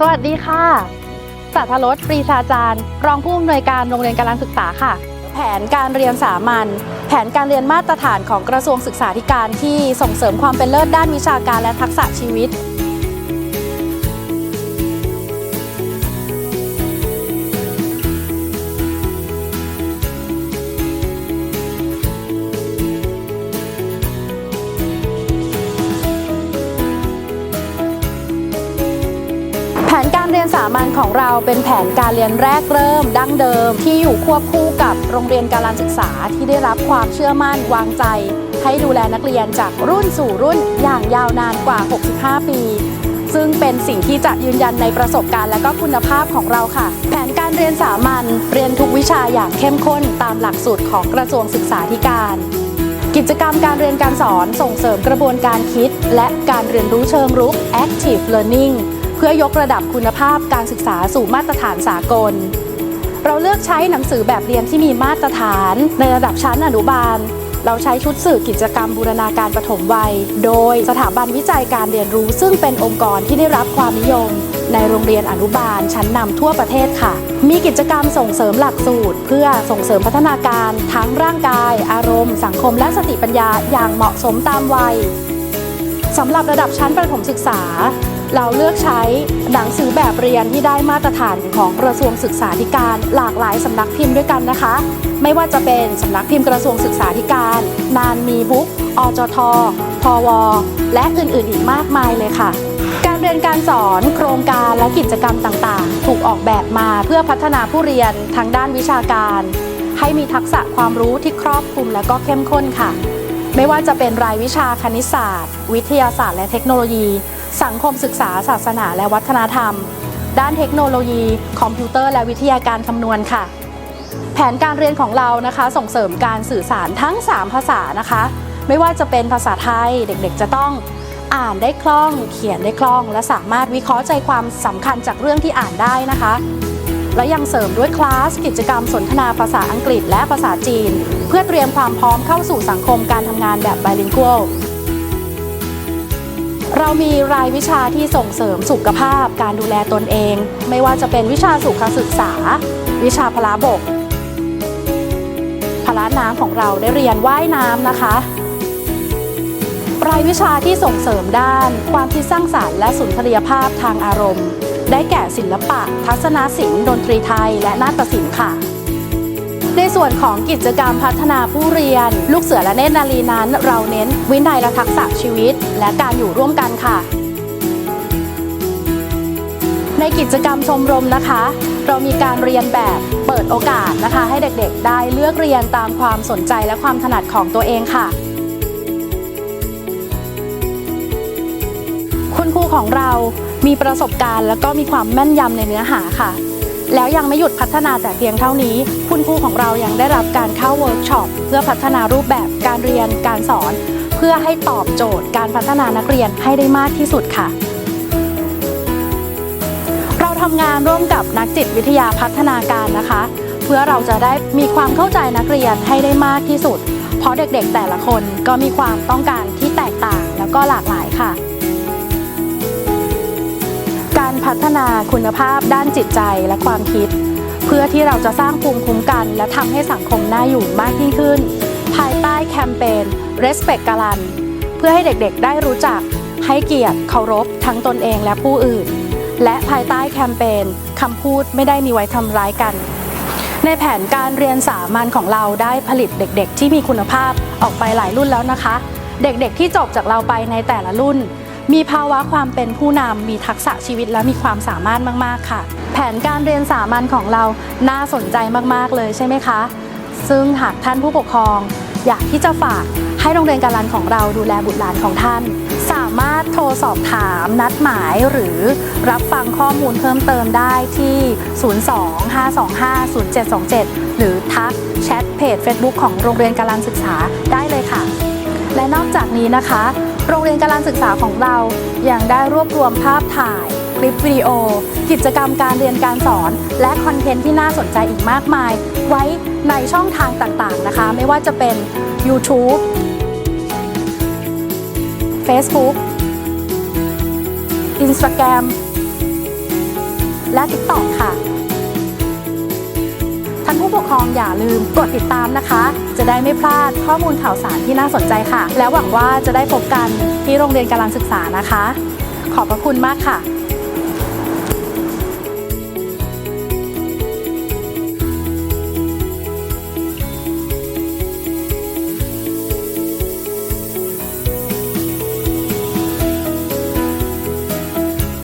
สวัสดีค่ะสัทรสปรีชาจารย์ รองผู้อำนวยการโรงเรียนการศึกษาค่ะ แผนการเรียนสามัญแผนการเรียนมาตรฐานของกระทรวงศึกษาธิการที่ส่งเสริมความเป็นเลิศด้านวิชาการและทักษะชีวิต สามัญของเราเป็นแผนการเรียนแรกเริ่ม ดั้งเดิมที่อยู่ควบคู่กับโรงเรียนการศึกษาที่ได้รับความเชื่อมั่นวางใจ ให้ดูแลนักเรียนจากรุ่นสู่รุ่นอย่างยาวนานกว่า 65 ปี ซึ่งเป็นสิ่งที่จะยืนยันในประสบการณ์และก็คุณภาพของเราค่ะ แผนการเรียนสามัญเรียนทุกวิชาอย่างเข้มข้นตามหลักสูตรของกระทรวงศึกษาธิการกิจกรรมการเรียนการสอนส่งเสริมกระบวนการคิด และการเรียนรู้เชิงรุก active learning เพื่อยกระดับคุณภาพการศึกษาสู่มาตรฐานสากล เราเลือกใช้หนังสือแบบเรียนที่มีมาตรฐาน ในระดับชั้นอนุบาล เราใช้ชุดสื่อกิจกรรมบูรณาการปฐมวัย โดยสถาบันวิจัยการเรียนรู้ซึ่งเป็นองค์กรที่ได้รับความนิยม ในโรงเรียนอนุบาลชั้นนำทั่วประเทศค่ะ มีกิจกรรมส่งเสริมหลักสูตร เพื่อส่งเสริมพัฒนาการทั้งร่างกาย อารมณ์ สังคม และสติปัญญาอย่างเหมาะสมตามวัยสำหรับระดับชั้นประถมศึกษา เราเลือกใช้หนังสือแบบเรียนที่ได้มาตรฐานของกระทรวงศึกษาธิการ หลากหลายสำนักพิมพ์ด้วยกันนะคะ ไม่ว่าจะเป็นสำนักพิมพ์กระทรวงศึกษาธิการ นานมีบุ๊กอจทพว และอื่นๆ อีกมากมายเลยค่ะ การเรียนการสอนโครงการและกิจกรรมต่างๆ ถูกออกแบบมาเพื่อพัฒนาผู้เรียนทางด้านวิชาการ ให้มีทักษะความรู้ที่ครอบคลุมและก็เข้มข้นค่ะ ไม่ว่าจะเป็นรายวิชาคณิตศาสตร์ วิทยาศาสตร์และเทคโนโลยี สังคมศึกษา ศาสนาและวัฒนธรรม ด้านเทคโนโลยี คอมพิวเตอร์และวิทยาการคำนวณค่ะ แผนการเรียนของเรานะคะ ส่งเสริมการสื่อสารทั้ง 3 ภาษานะคะ ไม่ว่าจะเป็นภาษาไทยเด็กๆ จะต้องอ่านได้คล่อง เขียนได้คล่อง และสามารถวิเคราะห์ใจความสำคัญจากเรื่องที่อ่านได้นะคะ และยังเสริมด้วยคลาสกิจกรรมสนทนาภาษาอังกฤษและภาษาจีน เพื่อเตรียมความพร้อมเข้าสู่สังคมการทำงานแบบ bilingual เรามีรายวิชาที่ส่งเสริมสุขภาพการดูแลตนเอง ไม่ว่าจะเป็นวิชาสุขศึกษา วิชาพละบก พละน้ำของเราได้เรียนว่ายน้ำนะคะ รายวิชาที่ส่งเสริมด้าน ความคิดสร้างสารรค์และสุนทรียภาพทางอารมณ์ ได้แก่ศิลปะ ทัศนศิลป์ดนตรีไทย และนาฏศิลป์ค่ะ ในส่วนของกิจกรรมพัฒนาผู้เรียน ลูกเสือและเนตรนารีนั้น เราเน้นวินัยและทักษะชีวิต และการอยู่ร่วมกันค่ะ ในกิจกรรมชมรมนะคะ เรามีการเรียนแบบเปิดโอกาสนะคะ ให้เด็กๆ ได้เลือกเรียนตามความสนใจและความถนัดของตัวเองค่ะคุณครูของเรา มีประสบการณ์ และก็มีความแม่นยำในเนื้อหาค่ะ แล้วยังไม่หยุดพัฒนาแต่เพียงเท่านี้ คุณครูของเรายังได้รับการเข้าเวิร์กช็อปเพื่อพัฒนารูปแบบการเรียนการสอน เพื่อให้ตอบโจทย์การพัฒนานักเรียนให้ได้มากที่สุดค่ะเราทำงานร่วมกับนักจิตวิทยาพัฒนาการนะคะ เพื่อเราจะได้มีความเข้าใจนักเรียนให้ได้มากที่สุด เพราะเด็กๆแต่ละคนก็มีความต้องการที่แตกต่างแล้วก็หลากหลายค่ะ พัฒนาคุณภาพด้านจิตใจและความคิด เพื่อที่เราจะสร้างภูมิคุ้มกัน และทำให้สังคมน่าอยู่มากยิ่งขึ้น ภายใต้แคมเปญ Respect กาลันเพื่อให้เด็กๆ ได้รู้จัก ให้เกียรติเคารพทั้งตนเองและผู้อื่น และภายใต้แคมเปญคำพูดไม่ได้มีไว้ทำร้ายกัน ในแผนการเรียนสามัญของเราได้ผลิตเด็กๆ ที่มีคุณภาพออกไปหลายรุ่นแล้วนะคะ เด็กๆ ที่จบจากเราไปในแต่ละรุ่น มีภาวะความเป็นผู้นำมีทักษะชีวิตและมีความสามารถมาก ๆ ค่ะ แผนการเรียนสามัญของเราน่าสนใจมาก ๆ เลยใช่ไหมคะ ซึ่งหากท่านผู้ปกครอง อยากที่จะฝากให้โรงเรียนการันของเราดูแลบุตรหลานของท่าน สามารถโทรสอบถาม นัดหมายหรือรับฟังข้อมูลเพิ่มเติมได้ที่ 02-525-0727 หรือทักแชทเพจ Facebook ของโรงเรียนการันศึกษาได้เลยค่ะ และนอกจากนี้นะคะ โรงเรียนการศึกษาของเรายังได้รวบรวมภาพถ่าย คลิปวิดีโอ กิจกรรมการเรียนการสอน และคอนเทนต์ที่น่าสนใจอีกมากมาย ไว้ในช่องทางต่างๆนะคะ ไม่ว่าจะเป็น YouTube Facebook Instagram และ TikTok ค่ะ ผู้ปกครองอย่าลืมกดติดตามนะคะ จะได้ไม่พลาดข้อมูลข่าวสารที่น่าสนใจค่ะ แล้วหวังว่าจะได้พบกันที่โรงเรียนการศึกษานะคะ ขอบพระคุณมากค่ะ